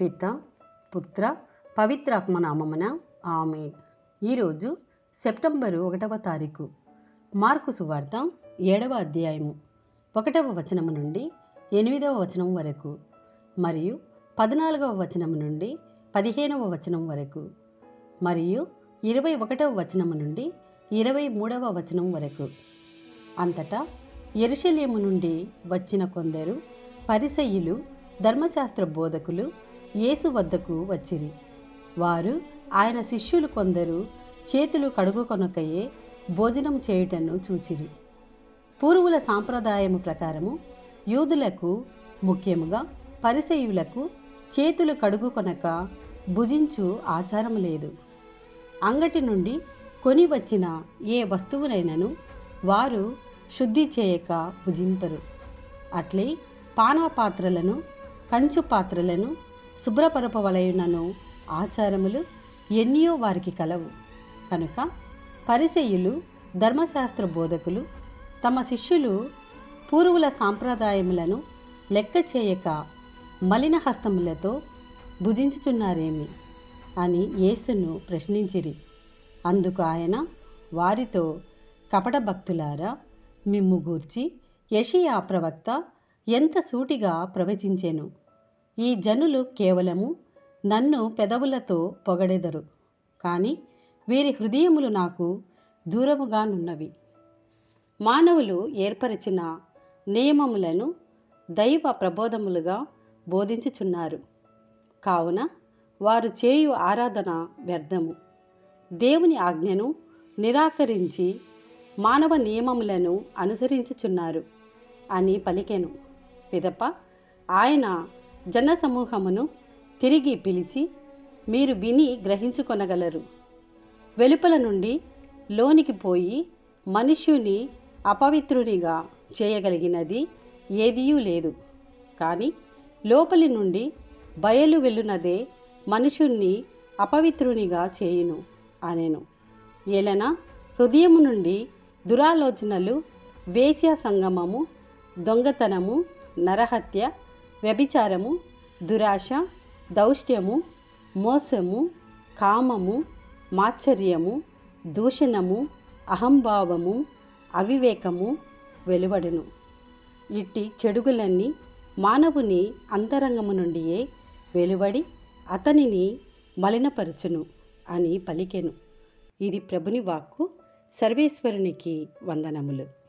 పిత పుత్ర పవిత్రాత్మ నామమున ఆమె ఈరోజు సెప్టెంబరు ఒకటవ తారీఖు. మార్కు సువార్త ఏడవ అధ్యాయము. ఒకటవ వచనము నుండి ఎనిమిదవ వచనం వరకు మరియు పద్నాలుగవ వచనము నుండి పదిహేనవ వచనం వరకు మరియు ఇరవై ఒకటవ వచనము నుండి ఇరవై మూడవ వచనం వరకు. అంతటా ఎరుశల్యము నుండి వచ్చిన కొందరు పరిసయ్యులు ధర్మశాస్త్ర బోధకులు యేసు వద్దకు వచ్చిరి. వారు ఆయన శిష్యులు కొందరు చేతులు కడుగుకొనకయే భోజనం చేయుటను చూచిరి. పూర్వుల సాంప్రదాయము ప్రకారము యూదులకు ముఖ్యముగా పరిసయులకు చేతులు కడుగుకొనక భుజించు ఆచారం లేదు. అంగటి నుండి కొని వచ్చిన ఏ వస్తువునైనను వారు శుద్ధి చేయక భుజింపరు. అట్లే పానాపాత్రలను కంచు పాత్రలను శుభ్రపరపవలయునను ఆచారములు ఎన్నో వారికి కలవు. కనుక పరిసెయులు ధర్మశాస్త్ర బోధకులు తమ శిష్యులు పూర్వుల సాంప్రదాయములను లెక్క చేయక మలిన హస్తములతో భుజించుచున్నారేమి? అని యేసును ప్రశ్నించిరి. అందుకు ఆయన వారితో కపట భక్తులారా మిమ్ము గూర్చి యషియా ప్రవక్త ఎంత సూటిగా ప్రవచించెను? ఈ జనులు కేవలము నన్ను పెదవులతో పొగడెదరు. కానీ వీరి హృదయములు నాకు దూరముగానున్నవి మానవులు ఏర్పరిచిన నియమములను దైవ ప్రబోధములుగా బోధించుచున్నారు. కావున వారు చేయు ఆరాధన వ్యర్థము. దేవుని ఆజ్ఞను నిరాకరించి మానవ నియమములను అనుసరించుచున్నారు అని పలికెను. పిదప ఆయన జనసమూహమును తిరిగి పిలిచి మీరు విని గ్రహించుకొనగలరు. వెలుపల నుండి లోనికి పోయి మనుష్యుని అపవిత్రునిగా చేయగలిగినది ఏదీయూ లేదు. కానీ లోపలి నుండి బయలు వెళ్ళునదే మనుషుణ్ణి అపవిత్రునిగా చేయును అనేను. ఏలన హృదయము నుండి దురాలోచనలు వేశ్య సంగమము దొంగతనము నరహత్య వ్యభిచారము దురాశ దౌష్ట్యము మోసము కామము మాత్సర్యము దూషణము అహంభావము అవివేకము వెలువడును. ఇట్టి చెడుగులన్నీ మానవుని అంతరంగము నుండియే వెలువడి అతనిని మలినపరచును అని పలికెను. ఇది ప్రభుని వాక్కు. సర్వేశ్వరునికి వందనములు.